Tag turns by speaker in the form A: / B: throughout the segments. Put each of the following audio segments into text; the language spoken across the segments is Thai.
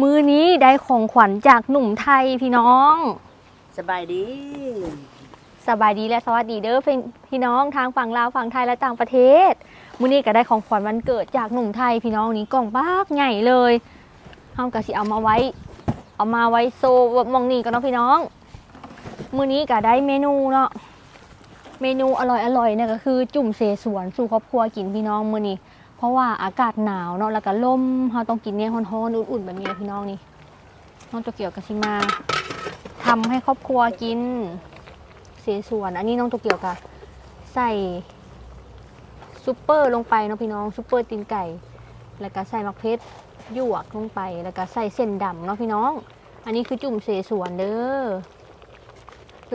A: มือนี้ได้ของขวัญจากหนุ่มไทยพี่น้อง
B: สบายดี
A: สบายดีและสวัสดีเด้อพี่พี่น้องทางฝั่งลาวฝั่งไทยและต่างประเทศ มื้อนี้ก็ได้ของขวัญวันเกิดจากหนุ่มไทยพี่น้องนี่กล่องบ้ากใหญ่เลยเฮาก็สิเอามาไว้ เอามาไว้โซมองนี่กันเนาะพี่น้อง มื้อนี้ก็ได้เมนูเนาะเมนูอร่อยอร่อยๆเนี่ยก็คือจุ่มเสสวนสู่ครอบครัวกินพี่น้องมื้อนี้เพ ราะว่าอากาศหนาวเนาะแล้วก็ลมเราต้องกินเนี่ยร้อนๆอุ่นๆแบบนี้นะพี่น้องนี่น้องโตเกียวกับซิมาทำให้ครอบครัวกินเสสวน อันนี้น้องโตเกียวกับใส่ซุปเปอร์ลงไปเนาะพี่น้องซุปเปอร์ตีนไก่ แล้วก็ใส่มะเพชรหยวกลงไป แล้วก็ใส่เส้นดำเนาะพี่น้อง อันนี้คือจุ่มเสสวนเด้อ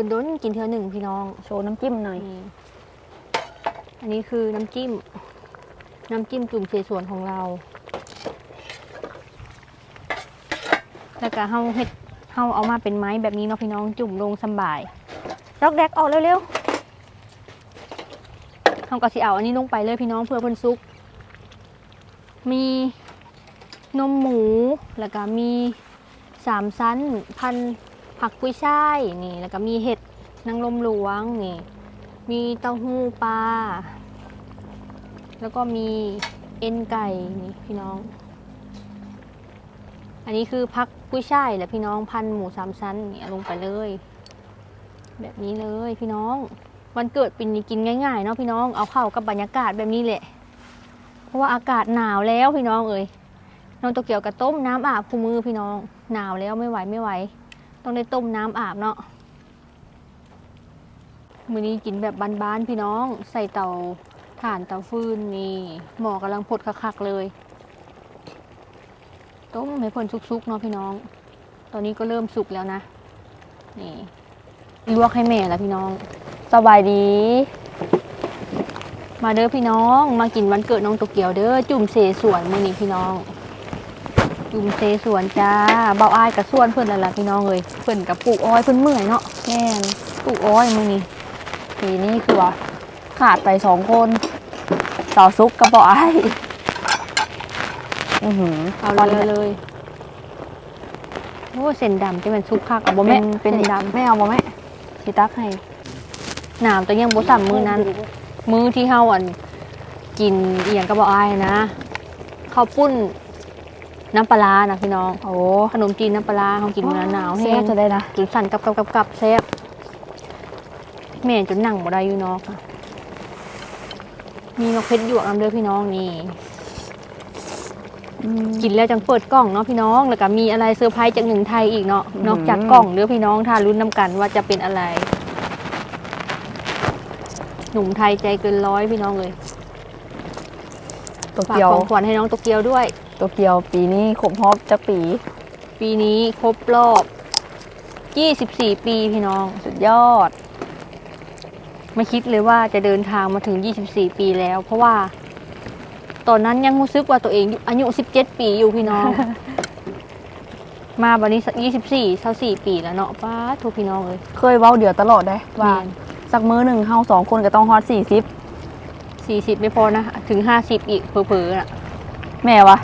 A: โดนๆกินเทือหนึ่งพี่น้อง
C: โชว์น้ำจิ้มหน่อย
A: นี่อันนี้คือน้ำจิ้ม น้ำจิ้มจุ่มเสฉวนของเรา แล้วก็เฮาเฮ็ดเฮาเอามาเป็นไม้แบบนี้เนาะพี่น้องจุ่มลงสบายดอกแดกออกเร็วๆเฮาก็สิเอาอันนี้ลงไปเลยพี่น้องเพื่อเพิ่นซุก มีนมหมูแล้วก็มีสามชั้น พันผักกุ้ยช่ายนี่ แล้วก็มีเห็ดนางลมหลวงนี่ มีเต้าหู้ปลา แล้วก็มีเอ็นไก่นี่พี่น้อง อันนี้คือพักกุ้ยช่ายแหละพี่น้องพันหมูสามชั้นนี่เอาลงไปเลย แบบนี้เลยพี่น้อง วันเกิดปีนี้กินง่ายๆเนาะพี่น้องเอาเข้ากับบรรยากาศแบบนี้แหละ เพราะว่าอากาศหนาวแล้วพี่น้องเอ่ยน้องโตเกียวกับต้มน้ำอาบคู่มือพี่น้อง หนาวแล้วไม่ไหวไม่ไหว ต้องได้ต้มน้ำอาบเนาะมื้อนี้กินแบบบานๆพี่น้อง ใส่เตา ถ่านเตาฟืนนี่หมอกำลังพดคักๆเลย ต้มให้เพิ่นสุกๆเนาะพี่น้อง ตอนนี้ก็เริ่มสุกแล้วนะ นี่ลวกให้แม่แล้วพี่น้อง
C: สบายดี
A: มาเด้อพี่น้อง มากินวันเกิดน้องโตเกียวเด้อ จุ่มเสสวนมื้อนี้พี่น้อง จุ่มเสสวนจ้า เบาอายกับส่วนเพิ่นนั่นล่ะพี่น้องเอ้ยเพิ่นกับปลูกอ้อยเพิ่นเมื่อยเนาะ
C: แม่น
A: ปลูกอ้อยมื้อนี้
C: ปีนี้คือว่า ขาดไปสองคนสาวซุกกระบอกไอ้ายอือหือ
A: เอาเลย เลยโอ้เส้นดำที่มันซุกคักเอาบ่
C: เป็
A: แม่
C: นเป็น
A: เส้นด
C: ไม่เอาบ่แม่สิตักให้ำ
A: หนามตัวยังบ่ซ้ํมือนั้น มื้อที่เฮาอัน กินเอียงก็บ่อายนะข้าวปุ้นน้ำปลาร้านะพี่น้อง
C: โอ้
A: ขนมจีนน้ำปลาร้าเฮากินมื้อนั้นหนาวแฮ
C: แซ่บ
A: ง
C: จะได้นะ
A: จนสั่นกับกับกับกับแซ่บแม่จนนั่งบ่ได้อยู่เนอกค่ะ มีนกเพชรหยวกนำเด้อพี่น้องนี่
C: อืม
A: กินแล้วจังเปิดกล่องเนาะพี่น้องแล้วก็มีอะไรเซอร์ไพรส์จากหนึ่งไทยอีกเนาะ
C: อืม
A: นอกจากกล่องเด้อพี่น้องทารุ้นน้ำกันว่าจะเป็นอะไร หนุ่มไทยใจเกินร้อยพี่น้องเลย
C: โต
A: ฝาก
C: เกียว
A: ของขวัญให้น้องโตเกียวด้วย
C: โตเกียวปีนี้ครบรอบจักปี
A: ปีนี้ครบรอบ 24 ปีพี่น้อง
C: สุดยอด
A: ไม่คิดเลยว่าจะเดินทางมาถึง 24 ปีแล้ว เพราะว่า ตอนนั้นยังรู้สึกว่าตัวเองอายุ 17 ปีอยู่พี่น้อง มาบันนี้24 24ปีแล้วเนาะป้าทุกพี่น้องเลย
C: เคยเว้าเดี๋ยวตลอดได้ว่า
A: แม่น
C: สักมื้อหนึ่งเฮาสองคนก็ต้องฮอตสี่สิบ
A: สี่สิบไม่พอนะ ถึงห้าสิบอีกเผลอๆน่ะ
C: แม่วะ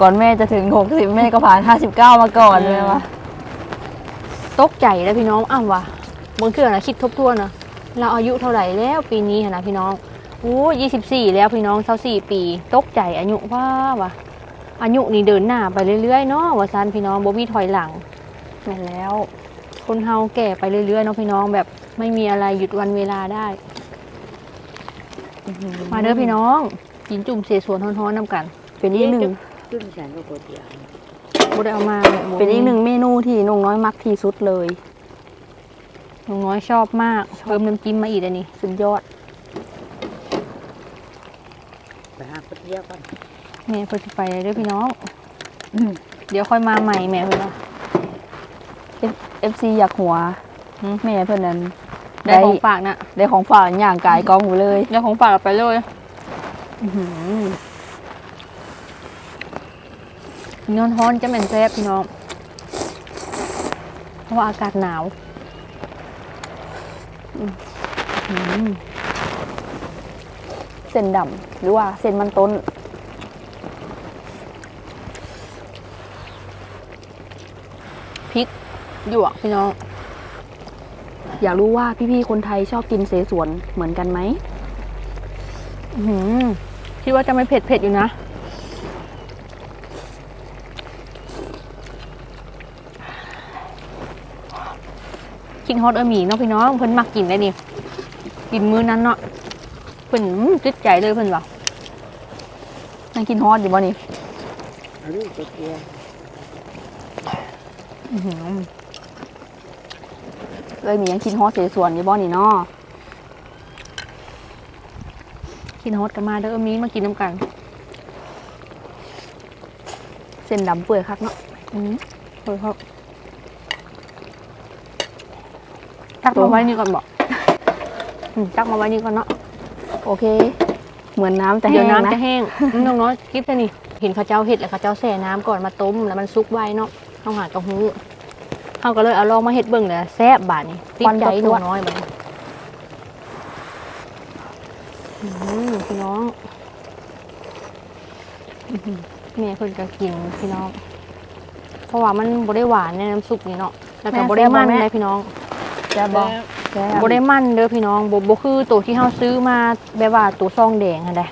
C: ก่อนแม่จะถึงหกสิบแม่ก็ผ่านห้าสิบเก้ามาก่อน
A: เออ
C: แม่วะ
A: ตกใจแล้วพี่น้องอ้าววะบางเทื่อนะคิดทบทวนนะ เราอายุเท่าไหร่แล้วปีนี้อะนะพี่น้องโอ้ยี่สิบสี่แล้วพี่น้องเท่าสี่ปี ตกใจอายุว่าวะอายุนี่เดินหน้าไปเรื่อยๆเนาะว่าซันพี่น้องบ่มีถอยหลัง
C: แม่นแล้ว
A: คนเฮาแก่ไปเรื่อยๆเนาะพี่น้องแบบไม่มีอะไรหยุดวันเวลาได้ มาเด้อพี่น้องกินจุ่มเสสวนฮ้อนๆนำกัน
C: เป็นอีกหนึ่ง
B: ขึ้นฉันก็โกเตียง
A: บ่ได้เอามาแบบบ่มี
C: เป็นอีกหนึ่งเมนูที่นุ่งน้อยมักที่สุดเลย
A: หนูน้อยชอบมาก เพิ่มน้ำจิ้มมาอีกอันนี้
C: สุดยอด
B: ไปหาโกเตียงก่อน
A: แม่เพิ่นสิไปเลยเด้อพี่น้อง เดี๋ยวค่อยมาใหม่แม่เพิ่นว่า
C: เอฟซีอยากหัว
A: หืม
C: แม่เพื่อนนั้น
A: ได้ของฝากน่ะ
C: ได้ของฝากอย่างกายกองอยู่เลย
A: ได้ของฝากไปเลยอื้อหือนอนฮ้อนจะเหม็นแซ่บพี่น้อง เพราะว่าอากาศหนาวอื้อหือ
C: เส้นดำหรือว่าเส้นมันต้น พริกหยวกพี่น้อง อยากรู้ว่าพี่ๆคนไทยชอบกินเสสวนเหมือนกันไหม
A: หคิดว่าจะไม่เผ็ดเผ็ดอยู่นะ กินฮอตเออหมี่เนาะพี่น้องเพิ่นมักกินได้นี่กินมื้อนั้นเนาะเพิ่นอื้อติดใจเลยเพิ่นว่า
C: ยังกินฮอตอยู่บ่นี่
B: เอาลูกโตเกียว
A: อื้
C: เลยมียังกินฮอตเสสวนอยู่บ่นี่เนาะ
A: กินฮอตกันมาเด้อเออมีมากินน้ำกัน
C: เส้นดำเปื่อยคักเนาะ
A: อืมเฮ้ยครับ ตักมาไว้นี่ก่อนบอกอืมตักมาไว้นี่ก่อนเนาะ
C: โอเค เหมือนน้ำจะ
A: เดี๋
C: แห้
A: ยว
C: ง
A: น้ำ
C: นะ
A: จะแห้งอืมน้องน้อยกิฟต์นี่เห็นเขาเจ้าเห็ดแล้วเขาเจ้าแช่น้ำก่อนมาต้มแล้วมันซุกไว้เนาะเขาหากระหูเขาก็เลยเอาลองมาเห็ดเบิ่งเลยแซ่บบาดนี่ติดใจหนูน้อยบาดนี้อืมพี่น้องอื้อหือแม่เพิ่นก็กินพี่น้อง เพราะว่ามันบ่ได้หวานในน้ำซุปนี่เนาะแล้วก็บ่ได้มันเลยพี่น้อง
C: จะบอกแซ่
A: บ่ได้มันเด้อพี่น้องบ่บ่คือตัวที่เฮาซื้อมาแบบว่าตัวซองแดงหั่นแหละ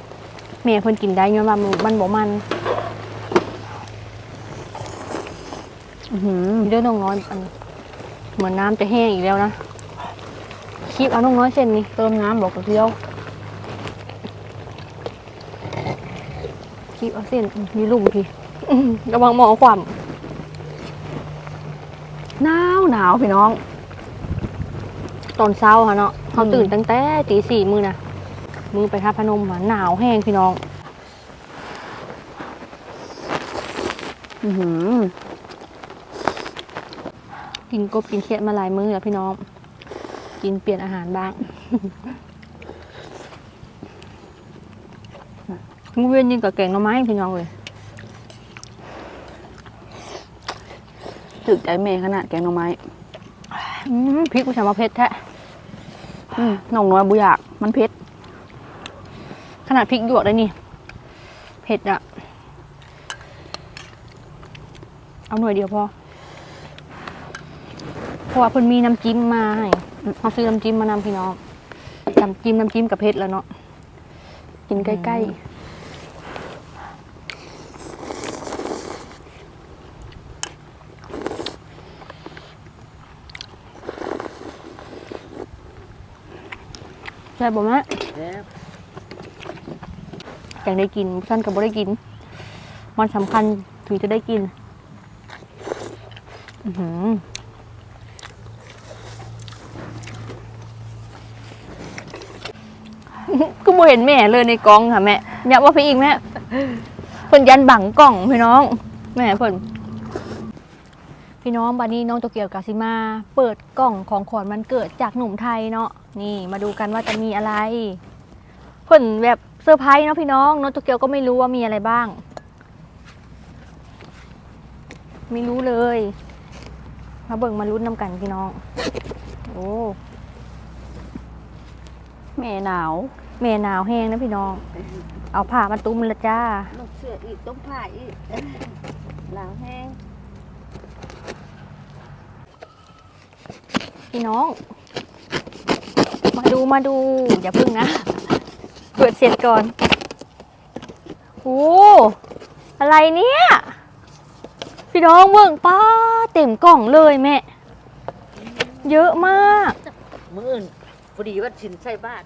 A: แม่เพิ่นกินได้ย้อนว่ามันมันบ่มัน
C: อื้อหือ
A: เด้อน้องน้อยอันเหมือนน้ำจะแห้งอีกแล้วนะคีบเอาน้องน้อยเส้นนี้
C: เติมน้ำบอกกระเทียว
A: คีบเอาเส้นมีลุ่มพี่อื้อระวังหมอความ
C: หนาวหนาวพี่น้อง
A: ตอนเช้าค่ะเนาะเฮา
C: อืม
A: ตื่นตั้งแต่ตีสี่มื้อน่ะมือไปทับพนมหาหนาวแห้งพี่น้อง
C: อื้อหือ
A: กินกบกินเขียดมาหลายมื้อแล้วพี่น้อง กินเปลี่ยนอาหารบ้างมื้อเว้นนี่กับแกงหน่อไม้พี่น้องเลย
C: ถึกใจเมย์ขนาดแกงหน่อไม้
A: อืมพริกกูฉันมาเผ็ดแท้
C: อืมน้องน้อยบุยาก มันเผ็ด
A: ขนาดพริกหยวกเลยนี่ เผ็ดอะเอาหน่วยเดียวพอ เพราะว่าเพิ่นมีน้ำจิ้มมาให้เขาซื้อน้ำจิ้มมานำพี่น้อง น้ำจิ้มน้ำจิ้มกับเผ็ดแล้วเนาะ
C: กินใกล้
A: ใช่บ่แม่
B: แล้ว
A: อยากได้กินสั้นกับบ่ได้กิน มันสำคัญถึงจะได้กิน อือหือก็บ่เห็นแม่เลยในกล้องค่ะแม่อยากว่าไปอีกแม่เพิ่นยันบังกล่องพี่น้อง แม่เพิ่น พี่น้องบัดนี้น้องโตเกียวกาซิมา เปิดกล่องของขวัญมันเกิดจากหนุ่มไทยเนาะนี่มาดูกันว่าจะมีอะไรเพิ่นแบบเซอร์ไพรส์เนาะพี่น้องน้องโตเกียวก็ไม่รู้ว่ามีอะไรบ้าง ไม่รู้เลย มาเบิ่งมาลุ้นนำกันพี่น้อง โอ้
C: แม่หนาว
A: แม่หนาวแห้งนะพี่น้อง เอาผ้ามาตุ้มละจ้า
B: ลูกเสื้ออีกต้องผ้าอีกหนาวแห้ง
A: พี่น้อง มาดูมาดู อย่าพึ่งนะเปิดเสร็จก่อนโอ้อะไรเนี่ย พี่น้องเบิ่งป้าเต็มกล่องเลยแม่ เยอะมาก
B: มื้ออื่นพอดีว่าชินใส่บาท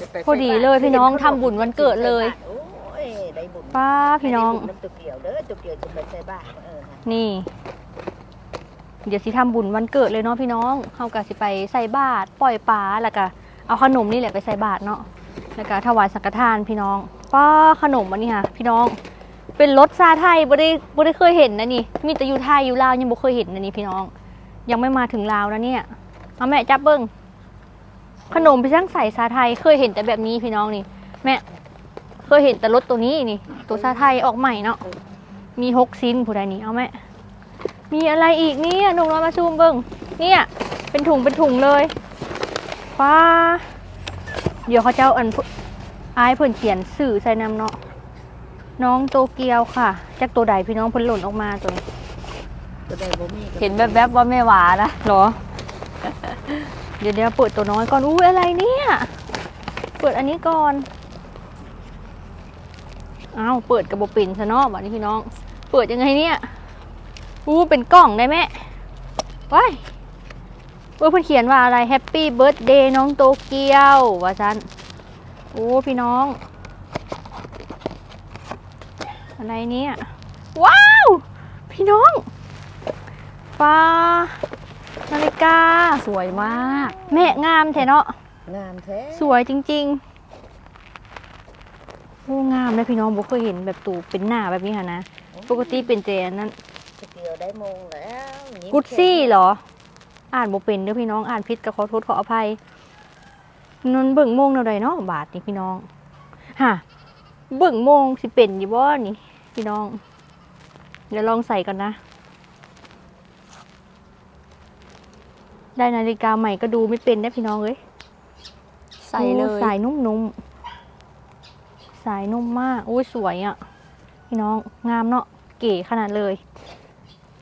B: จะไปใส่บาตร
A: พอดีเลยพี่น้องทำบุญวันเกิดเลย
B: โอ้ยได้บุญ
A: ป้าพี่น้อง
B: ได้บุญน้ำตัวเกี่ยวเด้อตัวเกี่ยวจะไปใส่บาทเออนะ
A: นี่ เดี๋ยวสิทำบุญวันเกิดเลยเนาะพี่น้องเฮากะสิไปใส่บาตรปล่อยปลาแล้วก็เอาขนมนี่แหละไปใส่บาตรเนาะแล้วก็ถวายสังฆทานพี่น้องป้าขนมอันนี้ค่ะ พี่น้อง เป็นรสชาไทยบ่ได้บ่ได้เคยเห็นนะนี่ มีแต่อยู่ไทยอยู่ลาวยังบ่เคยเห็นนะนี่พี่น้อง ยังไม่มาถึงลาวนะเนี่ยเอาแม่จับเบิ้งขนมพี่ช่างใส่ชาไทยเคยเห็นแต่แบบนี้พี่น้องนี่ แม่เคยเห็นแต่รสตัวนี้นี่ ตัวชาไทยออกใหม่เนาะมีหกชิ้นผู้ใดนี่เอาแม่ มีอะไรอีกเนี่ยหนุ่มเรามาซูมเบิ้งเนี่ยเป็นถุงเป็นถุงเลยป้าเดี๋ยวเขาเจ้าอันพุอายเพิ่นเขียนสื่อใส่นำเนาะน้องโตเกียวค่ะจากตัวใดพี่น้องเพิ่นหล่นออกมาตัวนี้
B: ตัวใดบ่มีก็
C: เห็นแวบๆว่าแม่หวานะ
A: เหรอ เดี๋ยวเดี๋ยวเปิดตัวน้อยก่อนอุ้ยอะไรเนี่ย เปิดอันนี้ก่อนอ้าวเปิดกระบอกปิ่นซะเนอบอันนี้พี่น้อง เปิดยังไงเนี่ย อู้เป็นกล่องได้ไหมว้ายเออเพิ่นเขียนว่าอะไรแฮปปี้เบิร์ a เดย์น้องโตเกียวว่าซันโอ้พี่น้องอะไรเนี่ยว้าว พี่น้องฟ้านาฬิกา
C: สวยมาก
A: แม่งามแท้เนาะ
B: งามแท้
A: สวยจริงๆโอ้งามเลยพี่น้องบ่เคยเห็นแบบตูเป็นหน้าแบบนี้ค่ะนะ ปกติเป็นเจอันนั้น
B: ก๋วยเตี๋ยวได้โมงแล้วยิ้ม
A: กุดซี่
B: แค่
A: เหรอ อ่านบ่เป็นเด้อพี่น้องอ่านผิดก็ขอโทษขออภัยนนเบิ่งโมงเท่าใดเนาะบาทนี่พี่น้องฮะเบิ่งโมงสิเป็นอยู่บ่นี่ พี่น้อง เดี๋ยวลองใส่ก่อนนะ ได้นาฬิกาใหม่ก็ดูไม่เป็นได้อพี่น้องเอ้ย
C: ใส่เล
A: โอ้
C: ย
A: สายนุ่มๆ สายนุ่มมาก อุ้ยสวยอะ่ะ พี่น้องงามเนาะเก๋ขนาดเลย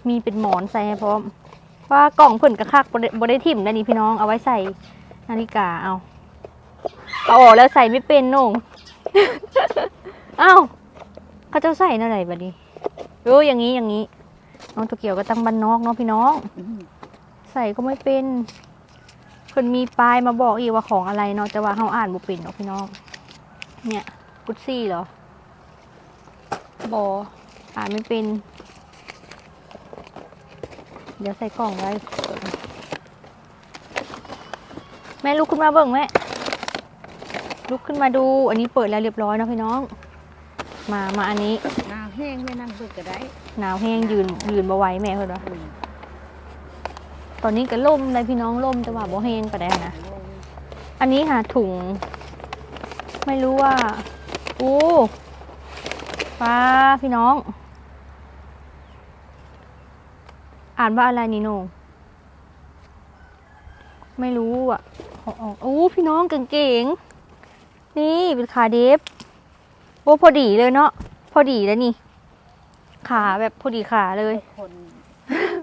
A: มีเป็นหมอนใส่ให้พร้อมว่ากล่องเพิ่นกระคักบได้บไดทิ่มได้นี่พี่น้องเอาไว้ใส่นาฬิกาเอาเอาออกแล้วใส่ไม่เป็นนงเอ้าเขาเจะใส่อะไรบัดนี้เอออย่างนี้อย่างนี้น้องตัวเกี่ยวก็ตั้งบันนอกเนาะพี่น้อง ใส่ก็ไม่เป็นเพิ่นมีป้ายมาบอกอีกว่าของอะไรเนาะแต่ว่าเขาอ่านบ่เป็นเนาะพี่น้อง เนี่ยกุชซี่เหรอ
C: บอ
A: อ่านไม่เป็น เดี๋ยวใส่กล่องไว้ แม่ลุกขึ้นมาเบิ่งแม่ ลุกขึ้นมาดู อันนี้เปิดแล้วเรียบร้อยเนาะพี่น้อง มามาอันนี้
B: หน้าแห้งไม่นั่งเบิ่งก็ได้
A: หนาวแห้งยืนยืนบ่ไหวแม่เพิ่นว่า
B: อืม
A: ตอนนี้ก็ล่มเลยพี่น้องล่มแต่ว่าบ่แห้งปานใดนะ อันนี้หาถุง ไม่รู้ว่าอู้ป้าพี่น้อง อ่านว่าอะไรนี่โหนงไม่รู้อะเอาออกอู้พี่น้องกางเกงนี่เป็นขาเดฟ โอ้พอดีเลยเนาะ พอดีแล้วนี่ ขาแบบพอดีขาเลย
B: คน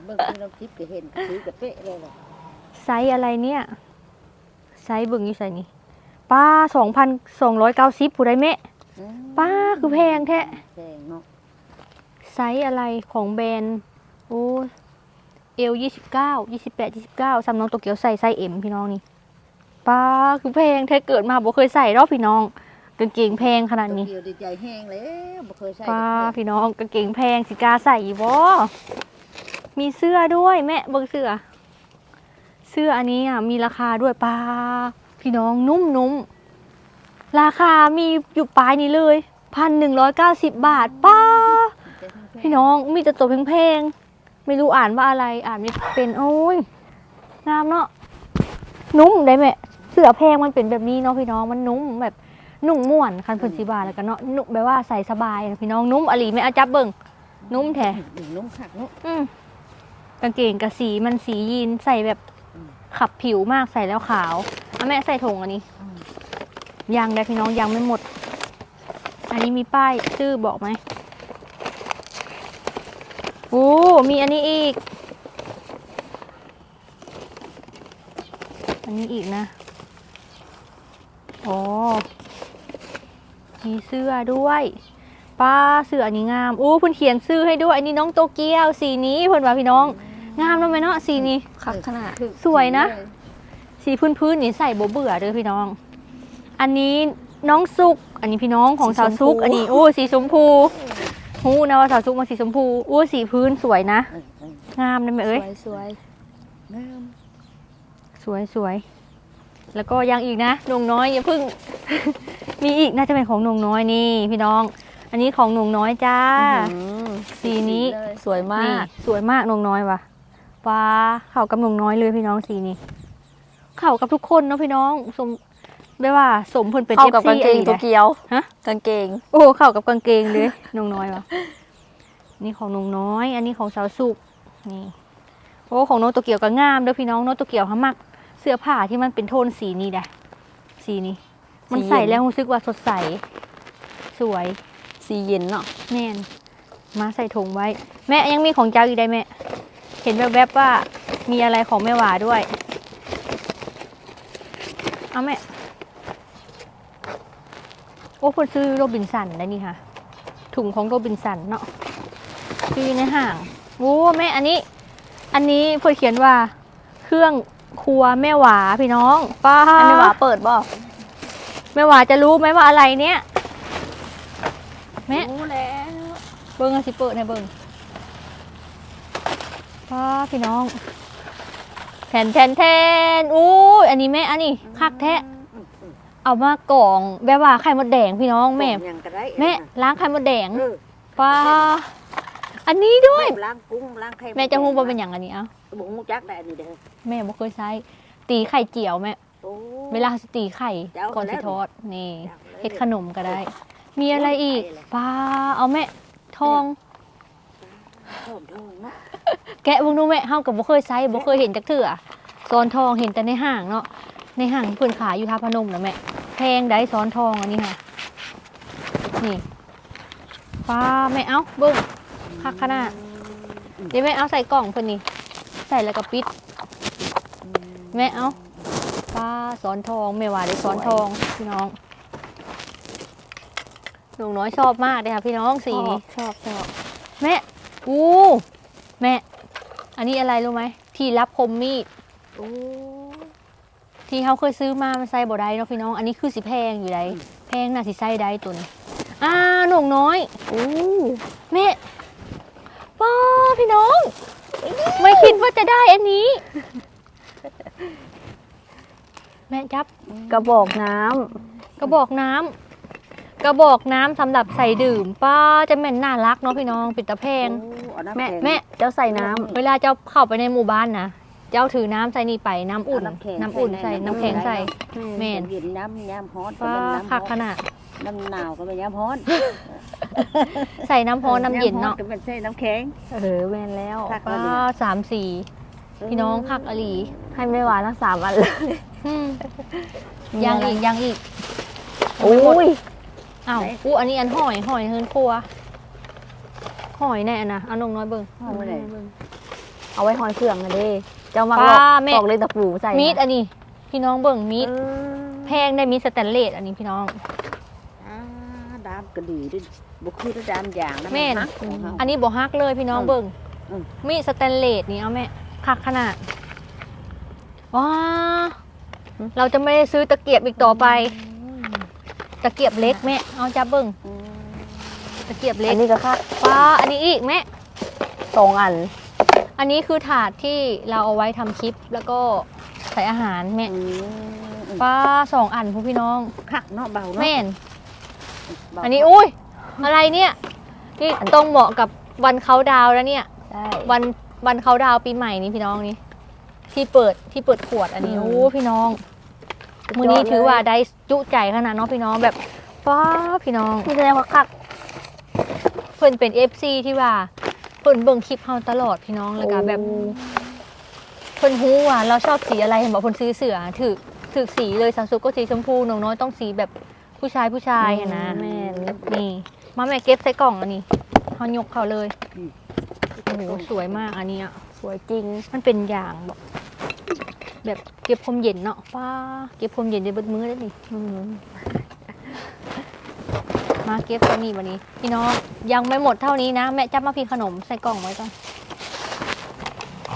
B: เบิ่งที่เราคิดก็เห็นซื้อกระเป๊ะเลยแหละ
A: ไซส์อะไรเนี่ย ไซส์เบึงนี่ไซส์นี่ป้าสองพันสองร้อยเก้าสิบผู้ใดแม่
B: อืม
A: ป้าคือแพงแท้
B: แพงเนาะ
A: ไซส์อะไรของแบรนด์ โอ้ เอลยี่สิบเก้ายี่สิบแปดยี่สิบเก้าซัมน้องโตเกียวใส่ไซส์เอ็มพี่น้องนี่ป้าคือแพงแท้เกิดมาบ่เคยใส่รอบพี่น้องกางเกงแพงขนาดนี้
B: เดียวดีใจแห้งแล้วบ่เคยใส่
A: ป้า
B: จักเทื่อ
A: พี่น้องกางเกงแพงสิกล้าใส่อีบ่มีเสื้อด้วยแม่เบิ่งเสื้อ เสื้ออันนี้อะมีราคาด้วยป้าพี่น้องนุ่มนุ่มๆราคามีอยู่ปลายนี้เลยพันหนึ่งร้อยเก้าสิบบาทป้าพี่น้องมีแต่ตัวแพงๆ ไม่รู้อ่านว่าอะไรอ่านไม่เป็นโอ้ยงามเนาะนุ่มได้ไหมเสื้อแพงมันเป็นแบบนี้เนาะพี่น้องมันนุ่มแบบนุ่มม่วนคันเพิ่นสิบาแล้วกันเนาะนุ่มแบบว่าใส่สบายนะพี่น้องนุ่มอลีไม่เอาจับเบิ่งนุ่มแท้
B: ดึงนุ่มคักเนาะ
A: อืมกางเกงกับสีมันสียีนใส่แบบ
B: อืม
A: ขับผิวมากใส่แล้วขาวเอาแม่ใส่ถุงอันนี้
B: อืม
A: ยังได้พี่น้องยังไม่หมด อันนี้มีป้ายชื่อบอกไหมโอ้มีอันนี้อีก อันนี้อีกนะอ๋อมีเสื้อด้วยป้าเสื้ออันนี้งามอู้เพิ่นเขียนชื่อให้ด้วย อันนี้น้องโตเกียวสีนี้เพิ่นว่าพี่น้อง งามแล้วไหมเนาะสีนี้
C: คักขนาด
B: คือ
A: สวยนะ สีพื้นพื้นๆนี่ใส่บ่เบื่อเด้อพี่น้อง อันนี้น้องซุก อันนี้พี่น้องของสาวซุก อันนี้โอ้สีชมพู หูนะว่าสาวซุกมาสีชมพูโอ้สีพื้นสวยนะ
B: เออเอองา
A: มนะแม่
C: ส
A: เอ้
C: วยยสวย
B: งาม
A: สวยสวยแล้วก็ยังอีกนะนงน้อยอย่าเพิ่ง มีอีกน่าจะเป็นของนงน้อยนี่ พี่น้อง อันนี้ของนงน้อยจ้า
C: อืม
A: สีนี้
B: เลย
C: สวยมาก
A: นี่สวยมากนงน้อยว่ะว้าเข้ากับนงน้อยเลยพี่น้องสีนี้ เข้ากับทุกคนเนาะพี่น้องสม ไม่ว่าสมเพิ่นเป็น
C: เข้ากับ
A: FC
C: กางเกง
A: อันนี้
C: ตัว
A: นะ
C: เกียว
A: ฮะ
C: กางเกง
A: โอ้เข้ากับกางเกงเลยนงน้อยวะนี่ของนงน้อย อันนี้ของสาวสุกนี่โอ้ของโนโตเกียวก็งามเด้อพี่น้องโนโตเกียวเขามัก เสื้อผ้าที่มันเป็นโทนสีนี้ได้สีนี้ มันใส่แล้วรู้สึกว่าสดใส สวย
C: สีเย็นเนาะ
A: แน่นมาใส่ถุงไว้ แม่ยังมีของเจ้าอีกได้แม่ เห็นแวบๆว่ามีอะไรของแม่หวาด้วย เอาแม่โอ้เพิ่นซื้อโรบินสันได้นี่ค่ะ ถุงของโรบินสันเนาะซื้อในห้างโอ้แม่อันนี้ อันนี้เพิ่นเขียนว่า เครื่องครัวแม่หวาพี่น้องป้า
C: อันนี้หวาเปิดบ่
A: แม่หวาจะรู้ไหมว่าอะไรเนี่ยแม่
C: รู้แล้ว
A: เบิ้งเอาสิเปิดให้เบิ้งป้าพี่น้องแทนแทนแทนอู้ยอันนี้แม่อันนี้คักแท้
B: อืมอืม
A: เอามากล่องแบบว่าไข่มดแดงพี่น้องแม่
B: ต้ยังก็ได้
A: แม่ล้างไข่มดแดง
B: เออ
A: ป้าอันนี้ด้วย
B: ล้างกุ้งล้างไข่
A: แม่จะฮู้บ่เป็นอย่างอันนี้เอ้า
B: บุ้งจักได้อันนี้เด้อ
A: แม่บ่เคยใช้ตีไข่เจียวแม่
B: โอ้
A: เวลาสิตีไข่
B: จะเอา
A: ก่อนสิ
B: แล้ว
A: ทอดนี่
B: จักลย
A: เฮ็ดขนมก็ได้ มีอะไรอีก
B: ไปเลย
A: ป้าเอาแม่ทอง
B: หอมทองเนาะ
A: แกะเบิ่งดูแม่เฮาก็บ่เคยใช้บ่เคยเห็นจักเทื่อซ้อนทองเห็นแต่ในห้างเนาะ ในห้างที่เพิ่นขายอยู่ท่าพนมน่ะแม่แพงได้ซ้อนทองอันนี้ค่ะ นี่ป้าแม่เอ้าเบิ่งคักขนาดเดี๋ยวแม่เอาใส่กล่องเพิ่นนี่ใส่แล้วก็ปิด แม่เอาป้าซ้อนทองแม่ว่าได้ซ้อนทองพี่น้องหนูน้อยชอบมากเลยค่ะ พี่น้องสีนี้
C: ชอบชอบ
A: แม่อู้แม่ อันนี้อะไรรู้ไหมที่รับคมมีด
B: โอ้
A: ที่เขาเคยซื้อมามันใส่บ่ได้เนาะพี่น้อง อันนี้คือสิแพงอยู่ไดแพงน่าสิใส่ได้ตุนอ่าหนุ่งน้อย
C: อู้
A: แม่ป้าพี่น้อง ไม่คิดว่าจะได้อันนี้ แม่จับ
C: กระบอกน้ำ
A: กระบอกน้ำกระบอกน้ำสำหรับใส่ดื่ม ป้าจะแม่นน่ารักเนาะพี่น้องปิดตะแพง
B: โอ้เอาน้ำ
C: แม่
B: ข็ง
A: แม่
C: เจ้าใส่น้ำ
A: เวลาเจ้าเข้าไปในหมู่บ้านนะ เจ้าถือน้ำใส่นี่ไปน้ำอุ่น
B: เอาน้ำแข็ง
A: น้ำอุ่น
B: ใส่
A: ใส่
B: ใน
A: น้ำแข็ง
B: น้ำ
A: ใส่
B: แม่
A: แม่น
B: เย็นน้ำยามฮ้อนก็
A: ป้า
B: เป็นน้ำ
A: คักข
B: ฮ้อน
A: นาด
B: น้ำหนาวก็เป็นยามฮ้อน
A: ใส่น้ำพอน้ำเย็นเนาะ
B: ก็เป็นใส่น้ำแข็ง
C: เออแม่นแล้ว
B: คัก
A: ป้าสามสี่พี่น้องคักอลี
C: ให้ไม่หวานทั้งสามอันเลย
A: อืมยังอีกยังอีก
C: อุ้ย
A: อ้าวอู้อันนี้อันหอยหอยเฮินครัวหอยแน่นะเอานงน้อยเบิ่ง
B: เอาไว้ไหน
C: เอาไว้หอยเครื่องนะเด้ เจ้ามา
A: ป้า
C: ลอก
A: แม่
C: ตอกเลยตะปูใส่
A: มีดอันนี้ พี่น้องเบิ่งมีด
C: เออ
A: แพงได้มีดสแตนเลสอันนี้พี่น้อง
B: อ่าดามกระดีด้วยบุคือดามอย่างนะ
A: แม่น
B: ฮักของเฮา
A: อันนี้บ่ฮักเลยพี่น้อง
B: อืม
A: เบิ่ง
B: อืม
A: มีดสแตนเลสนี่เอาแม่คักขนาดว้าเราจะไม่ได้ซื้อตะเกียบอีกต่อไป ตะเกียบเล็กแม่เอาจับเบิ่ง
B: อืม
A: ตะเกียบเล็
C: อั
A: ก
C: นนี้ก็ค่ะ
A: ว้าอันนี้อีกแม่
C: สองอัน
A: อันนี้คือถาดที่เราเอาไว้ทำคลิปแล้วก็ใส่อาหารแม่
B: อืม
A: ป้าสองอันผู้พี่น้อง
B: คักเนาะเบาเนาะ
A: แม่น
B: เบา
A: อันนี้อุ้ยอะไรเนี่ยนี่ตรงเหมาะกับวันเขาดาวน์แล้วเนี่ย
C: ใช่
A: วันวันเขาดาวน์ปีใหม่นี้พี่น้องนี่ที่เปิดที่เปิดขวดอันนี้
C: อืม
A: โอ้พี่น้องมือนี้ถือว่าได้จุใจขนาดเนาะพี่น้องแบบป้าพี่น้อง
C: นี่แสดงว่าคัก
A: เพิ่นเป็น FC ที่ว่า เพิ่นเบิ่งคลิปเฮาตลอดพี่น้องแล้วก็แบบเพิ่นฮู้ว่าเราชอบสีอะไรเห็นบอกเพิ่นซื้อเสือถือถือสีเลยสาวสุกก็สีชมพูน้องน้อยต้องสีแบบผู้ชายผู้ชายเห็นนะ
C: แม่น
A: นี่มาแม่เก็บใส่กล่องอันนี้เฮายกเขาเลยโอ้โหสวยมากอันนี้อะ
C: สวยจริง
A: มันเป็นอย่างบอกแบบเก็บความเย็นเนาะป้าเก็บความเย็นได้เบิดมื้อได้ดิ
C: อื มา
A: เก็บตัวนี้วันนี้ พี่น้องยังไม่หมดเท่านี้นะ แม่จับมาพี่ขนมใส่กล่องไว้ก่อน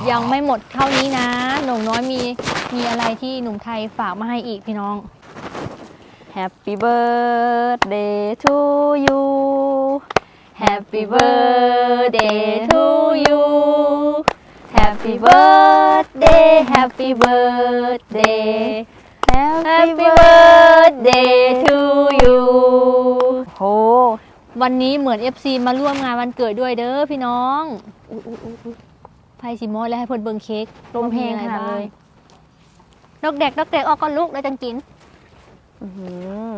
A: ยังไม่หมดเท่านี้นะ หนุ่มน้อยมีมีอะไรที่หนุ่มไทยฝากมาให้อีกพี่น้อง
C: Happy birthday to you
A: Happy birthday to you Happy birthday Happy birthday Happy birthday to you
C: โห
A: วันนี้เหมือน FC มาร่วมงานวันเกิดด้วยเด้อพี่น้องไพซิมอสและให้เพิ่นเบิงเค้ก
C: ลมแพงขนาดเลย
A: นกแดกนกแดกออกก่อนลูกแล้วจังกิน
C: อื้อหือ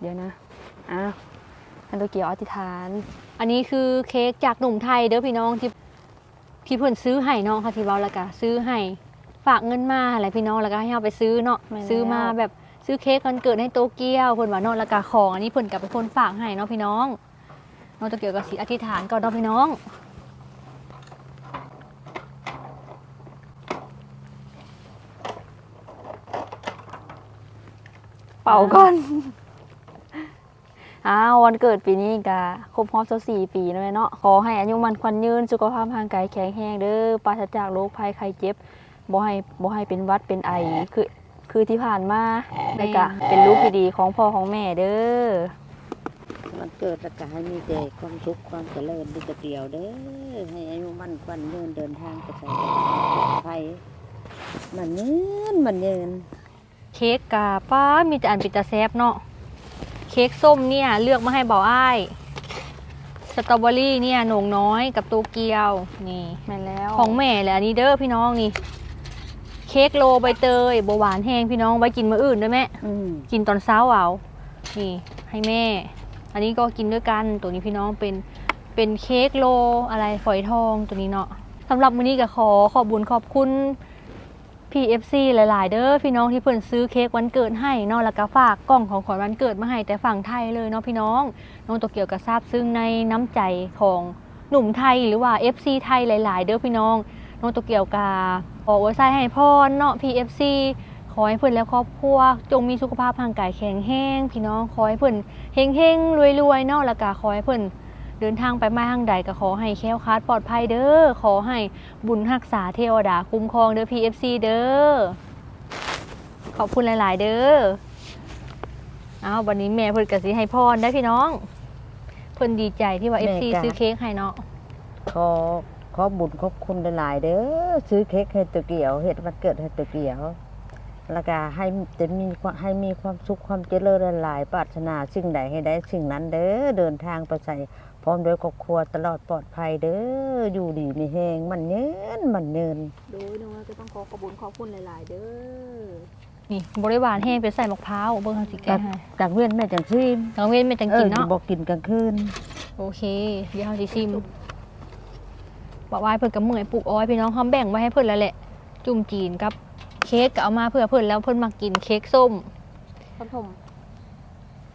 C: เดี๋ยวนะอ้าวอันโตเกียวอธิษฐาน
A: อันนี้คือเค้กจากหนุ่มไทยเด้อพี่น้องที่ที่เพิ่นซื้อให้น้องค่ะที่เว้าแล้วก็ซื้อให้ฝากเงินมาอะไรพี่น้องแล้วก็ให้เอาไปซื้อเนาะ
C: แม่นแล้ว
A: ซื้อมาแบบ ซื้อเค้กวันเกิดให้โตเกียวเพิ่นว่านอนละกาของอันนี้เพิ่นกับไป็นคนฝากให้เนาะพี่น้องน้องโตเกียวกับสีอธิษฐานก่อนเนาะพี่น้อง
C: เป่าก่อน อ้าววันเกิดปีนี้กะครบรอบสัสี่ปีแล้วเนาะ ขอให้อายุมันควันยืน สุขภาพทางกายแข็งแรงเด้อปราศจากโรคภัยไข้เจ็บ บ่ให้บ่ให้เป็นวัดเป็นไอ คือ คือที่ผ่านมาแล้วก็เป็นลูกที่ดีของพ่อของแม่เด้อ
B: มันเกิดแล้วก็ให้มีแต่ความสุขความเจริญดีกระเดียวเด้อให้อายุมั่นควันยืนเดินทางไปใส่ไฟมันยืนมันยืน
A: เค้กกาป้ามีแต่อันปิดตาแซบเนาะเค้กส้มเนี่ยเลือกมาให้เบาอ้ายสตรอเบอรี่เนี่ยโหนงน้อยกับโตเกียวนี่
C: แม่นแล้ว
A: ของแม่แหละอันนี้เด้อพี่น้องนี่เค้กโลใบเตยบหวานแห้งพี่น้องไว้กินมื้ออื่นด้วยแม่
B: อืม
A: กินตอนเช้าเอา นี่ให้แม่ อันนี้ก็กินด้วยกัน ตัวนี้พี่น้องเป็น เป็นเค้กโลอะไรฝอยทองตัวนี้เนาะสำหรับมื้อนี้ก็ขอขอบบุญขอบคุณ PFC หลาย ๆ เด้อพี่น้องที่เพิ่นซื้อเค้กวันเกิดให้เนาะแล้วก็ฝากกล่องของขวัญวันเกิดมาให้แต่ฝั่งไทยเลยเนาะพี่น้อง น้องโตเกียวก็ทราบซึ้งในน้ำใจของหนุ่มไทยหรือว่า FC ไทยหลาย ๆ เด้อพี่น้อง น้องโตเกียวกา ขอไว้ใส่ให้พรเนาะ PFC ขอให้เพิ่นและครอบครัวจงมีสุขภาพร่างกายแข็งแรงพี่น้องขอให้เพิ่นเฮงๆรวยๆเนาะแล้วก็ขอให้เพิ่นเดินทางไปมาทางใดก็ขอให้แคล้วคลาดปลอดภัยเด้อขอให้บุญรักษาเทวดาคุ้มครองเด้อ PFC เด้อขอบคุณหลาย ๆ เด้อเอาวันนี้แม่เพิ่นก็สิให้พรได้อพี่น้อง เพิ่นดีใจที่ว่า FC ซื้อเค้กให้เนาะ
B: ขอ ขอบุญขอบคุณหลายๆเด้อซื้อเค้กให้ตัวเกี่ยวเฮ็ดวันเกิดให้ตัวเกี่ยว แล้วก็ให้จะมีความให้มีความสุขความเจริญหลายๆปรารถนาสิ่งใดให้ได้สิ่งนั้นเด้อเดินทางไปใส่พร้อมด้วยครอบครัวตลอดปลอดภัยเด้ออยู่ดีมีแหงมันเยินมันเยิน
C: โดยน้องก็ต้องขอขอบคุญขอบคุณหลาย ๆ เด้อ
A: นี่บริวารแห้งไปใส่มะพร้าวเบิ่งทางสิแกะให้
B: จากเวียนแม่จังซีม
A: กลางเว้นไม่จังกินเนาะ
B: ออบอกกินกลางคืน
A: โอเคเดี๋ยวเราจะชิม บอกว่าให้เพิ่นกับเมื่อยปลูกอ้อยพี่น้องเขาแบ่งไว้ให้เพิ่นแล้วแหละ จุ่มจีนกับเค้กก็เอามาเพื่อเพิ่นแล้วเพิ่นมากินเค้กส้ม
C: ท่านผม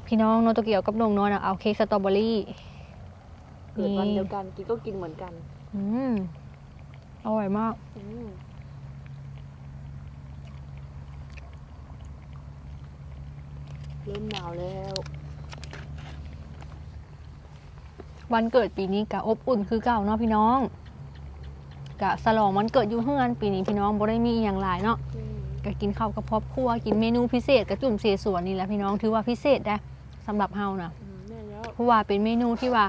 A: พี่น้องโนโตเกียวกับนงน้อยนะเอาเค้กสตรอเบอรี่
C: เกิดวันเดียวกันกินก็กินเหมือนกัน
A: อืมอร่อยมาก
C: อืมเริ่มหนาวแล้ว
A: วันเกิดปีนี้กะอบอุ่นคือเก่าเนาะพี่น้อง กะสลองวันเกิดอยู่เฮือนปีนี้พี่น้องบ่ได้มีอหย่างหลายเนาะก็กินข้าวกับครอบครัวกินเมนูพิเศษกับจุ่มเสสวนนี่แหละพี่น้องถือว่าพิเศษได้สำหรับเฮานะ
C: แม่แล้ว
A: เพราะว่าเป็นเมนูที่ว่า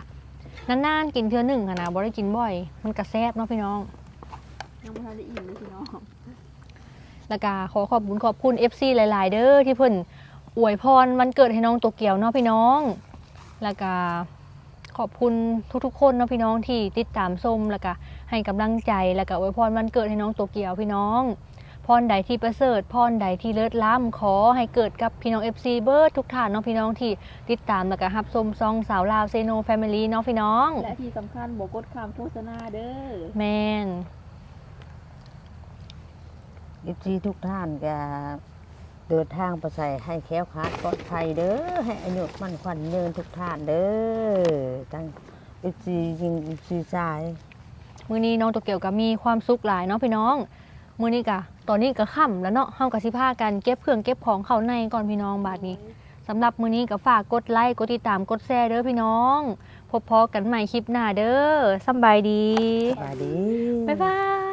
A: นานๆกินเทื่อหนึ่งค่ะนะบ่ได้กินบ่อย มันกระแซบเนาะพี่น้อง
C: ยังไม่ทันได้อิ่มเลยพี่น้อง
A: แล้วก็ขอขอบคุณขอบคุณ FC หลาย ๆ เด้อที่เพิ่นอวยพรวันเกิดให้น้องโตเกียวเนาะพี่น้อง แล้วก็ ขอบคุณทุกๆ คนเนาะพี่น้องที่ติดตามชมแล้วก็ให้กำลังใจแล้วก็อวยพรวันเกิดให้น้องโตเกียวพี่น้องพรใดที่ประเสริฐพรใดที่เลิศล้ำขอให้เกิดกับพี่น้อง FC เบิร์ดทุกท่านเนาะพี่น้องที่ติดตามแล้วก็รับชมซองสาวลาวเซโนแฟมิลี่เนาะพี่น้อง
C: และที่สำคัญบอกกดคำโฆษณาเด้อ
A: แมน
B: อิจีทุกท่านก็ เดินทางไปใส่ให้แคล้วคลาดปลอดภัยเด้อให้อายุมันขวัญยืนทุกท่านเด้อทั้งอิจียิงอิจีชาย
A: มื้อนี้น้องโตเกียวก็มีความสุขหลายเนาะพี่น้องมื้อนี้ก็ตอนนี้ก็ค่ำแล้วเนาะเฮาก็สิพากันเก็บเครื่องเก็บของเข้าในก่อนพี่น้องบาดนี้สำหรับมื้อนี้ก็ฝากกดไลค์กดติดตามกดแชร์เด้อพี่น้อง พบพอกันใหม่คลิปหน้าเด้อสำบายดี
B: สวัสดี
A: บ๊ายบาย